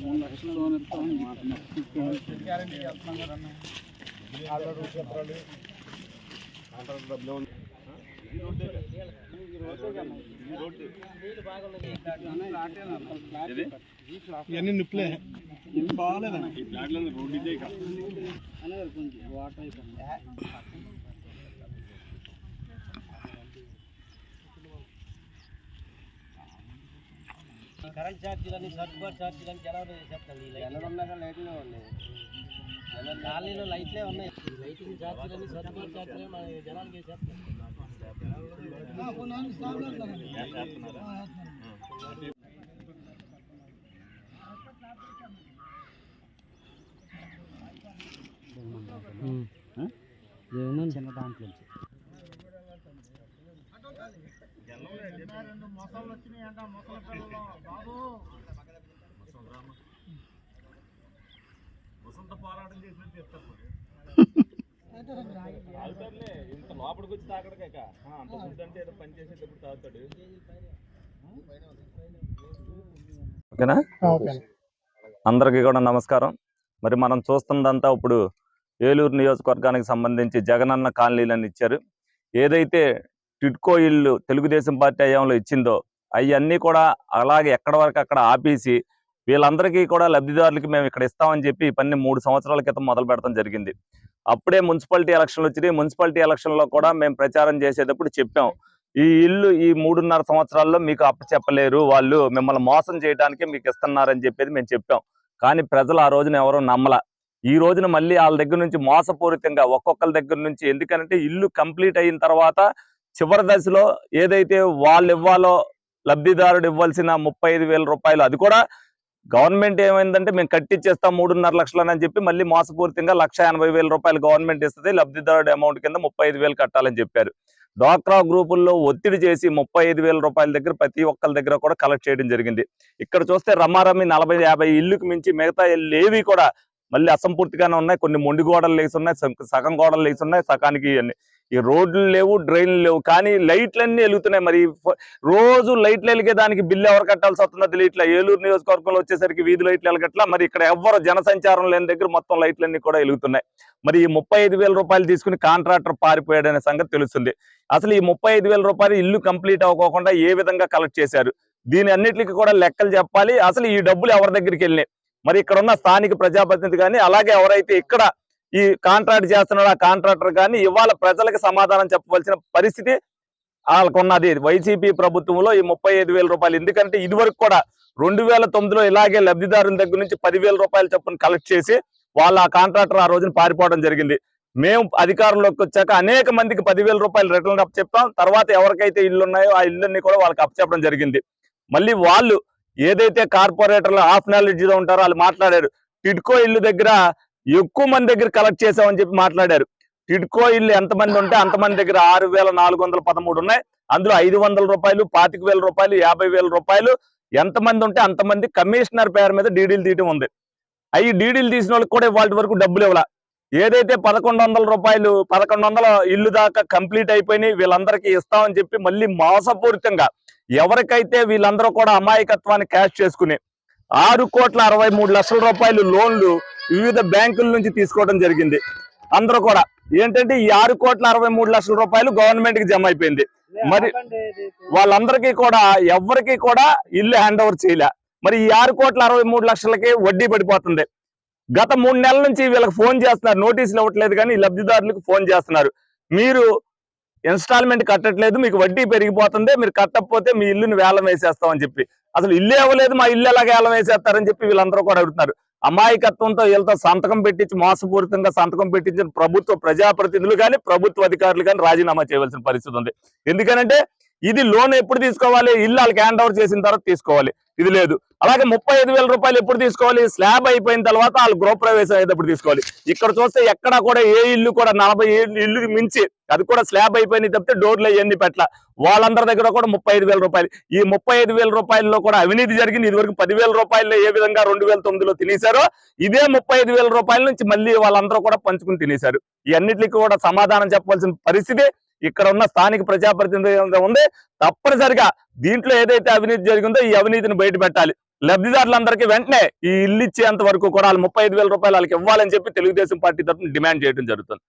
మూడు లక్షల లోన్ ఇస్తామని ఇవన్నీ నిప్పులే బాగాలేదన్న ఈ ఫ్లాట్లలో రోడ్డు ఇదే వాటర్ అయిపోయింది. కరెంట్ ఛార్జీలని సర్దుబాటు ఛార్జీలని జనాలు చెప్తాను ఈ లైట్ లైట్లే ఉన్నాయి. కాలనీలో లైట్లే ఉన్నాయి. లైటింగ్ ఛార్జీలని సర్దుబాటు ఛార్జీలని మన జనాలకి చెప్తాను. చిన్న దాంట్లో ఇంత లోపలికి వచ్చి తాగడకాక అంత ఫుడ్ అంటే ఏదో పని చేసేటప్పుడు తాగుతాడు ఓకేనా? అందరికీ కూడా నమస్కారం. మరి మనం చూస్తుందంతా ఇప్పుడు ఏలూరు నియోజకవర్గానికి సంబంధించి జగనన్న కాలనీలను ఇచ్చారు. ఏదైతే టిడ్కో ఇల్లు తెలుగుదేశం పార్టీ హయాంలో ఇచ్చిందో అవన్నీ కూడా అలాగే ఎక్కడ వరకు అక్కడ ఆపేసి వీళ్ళందరికీ కూడా లబ్ధిదారులకి మేము ఇక్కడ ఇస్తామని చెప్పి ఈ పని మూడు సంవత్సరాల క్రితం మొదలు పెడతాం జరిగింది. అప్పుడే మున్సిపాలిటీ ఎలక్షన్లు వచ్చినాయి. మున్సిపాలిటీ ఎలక్షన్లో కూడా మేము ప్రచారం చేసేటప్పుడు చెప్పాం. ఈ ఇల్లు ఈ మూడున్నర సంవత్సరాల్లో మీకు అప్పచెప్పలేరు వాళ్ళు మిమ్మల్ని మోసం చేయడానికి మీకు ఇస్తున్నారని చెప్పేది మేము చెప్పాం. కానీ ప్రజలు ఆ రోజున ఎవరూ నమ్మల. ఈ రోజున మళ్ళీ వాళ్ళ దగ్గర నుంచి మోసపూరితంగా ఒక్కొక్కరి దగ్గర నుంచి ఎందుకంటే ఇల్లు కంప్లీట్ అయిన తర్వాత చివరి దశలో ఏదైతే వాళ్ళు ఇవ్వాలో లబ్ధిదారుడు ఇవ్వాల్సిన ముప్పై ఐదు వేల రూపాయలు అది కూడా గవర్నమెంట్ ఏమైందంటే మేము కట్టిచ్చేస్తాం మూడున్నర లక్షలని చెప్పి మళ్ళీ మోసపూరితంగా లక్ష ఎనభై రూపాయలు గవర్నమెంట్ ఇస్తుంది లబ్ధిదారుడు అమౌంట్ కింద ముప్పై ఐదు వేలు కట్టాలని చెప్పారు. డ్వాక్రా గ్రూపుల్లో ఒత్తిడి చేసి ముప్పై ఐదు వేల రూపాయల దగ్గర ప్రతి ఒక్కరి దగ్గర కూడా కలెక్ట్ చేయడం జరిగింది. ఇక్కడ చూస్తే రమారమి నలభై యాభై ఇల్లుకు మించి మిగతా ఇల్లు ఏవి కూడా మళ్ళీ అసంపూర్తిగానే ఉన్నాయి. కొన్ని మొండి గోడలు లేచి ఉన్నాయి సగం గోడలు లేచి ఉన్నాయి సగానికి ఇవన్నీ ఈ రోడ్లు లేవు డ్రైన్లు లేవు. కానీ లైట్లన్నీ వెలుగుతున్నాయి. మరి రోజు లైట్లు వెలిగే దానికి బిల్లు ఎవరు కట్టాల్సి వస్తుందో తెలియట్లా. ఏలూరు నియోజకవర్గంలో వచ్చేసరికి వీధి లైట్లు వెలగట్లా. మరి ఇక్కడ ఎవ్వరు జనసంచారం లేని దగ్గర మొత్తం లైట్లన్నీ కూడా వెలుగుతున్నాయి. మరి ఈ ముప్పై ఐదు వేల రూపాయలు తీసుకుని కాంట్రాక్టర్ పారిపోయాడనే సంగతి తెలుస్తుంది. అసలు ఈ ముప్పై ఐదు వేల రూపాయలు ఇల్లు కంప్లీట్ అవ్వకోకుండా ఏ విధంగా కలెక్ట్ చేశారు? దీని అన్నిటికీ కూడా లెక్కలు చెప్పాలి. అసలు ఈ డబ్బులు ఎవరి దగ్గరికి వెళ్ళినాయి? మరి ఇక్కడ ఉన్న స్థానిక ప్రజాప్రతినిధి కానీ అలాగే ఎవరైతే ఇక్కడ ఈ కాంట్రాక్ట్ చేస్తున్నాడు ఆ కాంట్రాక్టర్ కానీ ఇవాళ ప్రజలకు సమాధానం చెప్పవలసిన పరిస్థితి వాళ్ళకు ఉన్నది వైసీపీ ప్రభుత్వంలో ఈ ముప్పై ఐదు వేల రూపాయలు. ఎందుకంటే ఇదివరకు కూడా రెండు వేల తొమ్మిదిలో ఇలాగే లబ్ధిదారుల దగ్గర నుంచి పదివేల రూపాయలు చొప్పున కలెక్ట్ చేసి వాళ్ళ ఆ కాంట్రాక్టర్ ఆ రోజున పారిపోవడం జరిగింది. మేము అధికారంలోకి వచ్చాక అనేక మందికి పదివేల రూపాయలు రిటర్న్ అప్ చెప్తాం తర్వాత ఎవరికైతే ఇల్లు ఉన్నాయో ఆ ఇళ్ళన్ని కూడా వాళ్ళకి అప్పచెప్పడం జరిగింది. మళ్ళీ వాళ్ళు ఏదైతే కార్పొరేటర్లు హాఫ్ నాలెడ్జ్లో ఉంటారో వాళ్ళు మాట్లాడారు. టిడ్కో ఇల్లు దగ్గర ఎక్కువ మంది దగ్గర కలెక్ట్ చేసామని చెప్పి మాట్లాడారు. టిడ్కో ఇల్లు ఎంతమంది ఉంటే అంతమంది దగ్గర ఆరు వేల నాలుగు వందల పదమూడు ఉన్నాయి. అందులో ఐదు వందల రూపాయలు పాతిక వేల రూపాయలు యాభై వేల రూపాయలు ఎంతమంది ఉంటే అంతమంది కమిషనర్ పేరు మీద డీడీలు తీయటం ఉంది. అవి డీడీలు తీసిన వాళ్ళకి కూడా ఇవాళ వరకు డబ్బులు ఇవ్వాల. ఏదైతే పదకొండు వందల రూపాయలు పదకొండు వందల ఇల్లు దాకా కంప్లీట్ అయిపోయినాయి వీళ్ళందరికీ ఇస్తామని చెప్పి మళ్ళీ మోసపూరితంగా ఎవరికైతే వీళ్ళందరూ కూడా అమాయకత్వాన్ని క్యాష్ చేసుకుని ఆరు కోట్ల అరవై మూడు లక్షల రూపాయలు లోన్లు వివిధ బ్యాంకుల నుంచి తీసుకోవడం జరిగింది. అందరూ కూడా. ఏంటంటే ఈ ఆరు కోట్ల అరవై మూడు లక్షల రూపాయలు గవర్నమెంట్కి జమ అయిపోయింది. మరి వాళ్ళందరికీ కూడా ఎవరికి కూడా ఇల్లు హ్యాండ్ ఓవర్ చేయలే. మరి ఈ ఆరు కోట్ల అరవై మూడు లక్షలకి వడ్డీ పడిపోతుంది. గత మూడు నెలల నుంచి వీళ్ళకి ఫోన్ చేస్తున్నారు. నోటీసులు ఇవ్వట్లేదు కానీ లబ్ధిదారులకు ఫోన్ చేస్తున్నారు. మీరు ఇన్స్టాల్మెంట్ కట్టట్లేదు మీకు వడ్డీ పెరిగిపోతుంది మీరు కట్టకపోతే మీ ఇల్లుని వేలం వేసేస్తామని చెప్పి. అసలు ఇల్లు ఇవ్వలేదు మా ఇల్లు ఎలాగ వేలం వేసేస్తారని చెప్పి వీళ్ళందరూ కూడా అడుగుతున్నారు. అమాయకత్వంతో వీళ్ళతో సంతకం పెట్టించి మోసపూరితంగా సంతకం పెట్టించిన ప్రభుత్వ ప్రజాప్రతినిధులు కానీ ప్రభుత్వ అధికారులు కానీ రాజీనామా చేయవలసిన పరిస్థితి ఉంది. ఎందుకనంటే ఇది లోన్ ఎప్పుడు తీసుకోవాలి? ఇల్లు వాళ్ళకి హ్యాండ్ ఓవర్ చేసిన తర్వాత తీసుకోవాలి. ఇది లేదు. అలాగే ముప్పై ఐదు వేల రూపాయలు ఎప్పుడు తీసుకోవాలి? స్లాబ్ అయిపోయిన తర్వాత వాళ్ళు గృహప్రవేశం అయ్యేటప్పుడు తీసుకోవాలి. ఇక్కడ చూస్తే ఎక్కడ కూడా ఏ ఇల్లు కూడా నలభై ఇల్లు మించి అది కూడా స్లాబ్ అయిపోయినాయి తప్పితే డోర్లు అవన్నీ పెట్టల వాళ్ళందరి దగ్గర కూడా ముప్పై ఐదు వేల రూపాయలు. ఈ ముప్పై ఐదు వేల రూపాయల్లో కూడా అవినీతి జరిగింది. ఇదివరకు పదివేల రూపాయల్లో ఏ విధంగా రెండు వేల తొమ్మిదిలో తినేశారో ఇదే ముప్పై ఐదు వేల రూపాయల నుంచి మళ్ళీ వాళ్ళందరూ కూడా పంచుకుని తినేశారు. ఇవన్నిటికీ కూడా సమాధానం చెప్పవలసిన పరిస్థితి ఇక్కడ ఉన్న స్థానిక ప్రజాప్రతినిధి ఉంది తప్పనిసరిగా దీంట్లో ఏదైతే అవినీతి జరిగిందో ఈ అవినీతిని బయట పెట్టాలి. లబ్ధిదారులందరికీ వెంటనే ఈ ఇల్లు ఇచ్చేంత వరకు కూడా వాళ్ళు ముప్పై ఐదు వేల రూపాయలు వాళ్ళకి ఇవ్వాలని చెప్పి తెలుగుదేశం పార్టీ తరఫున డిమాండ్ చేయడం జరుగుతుంది.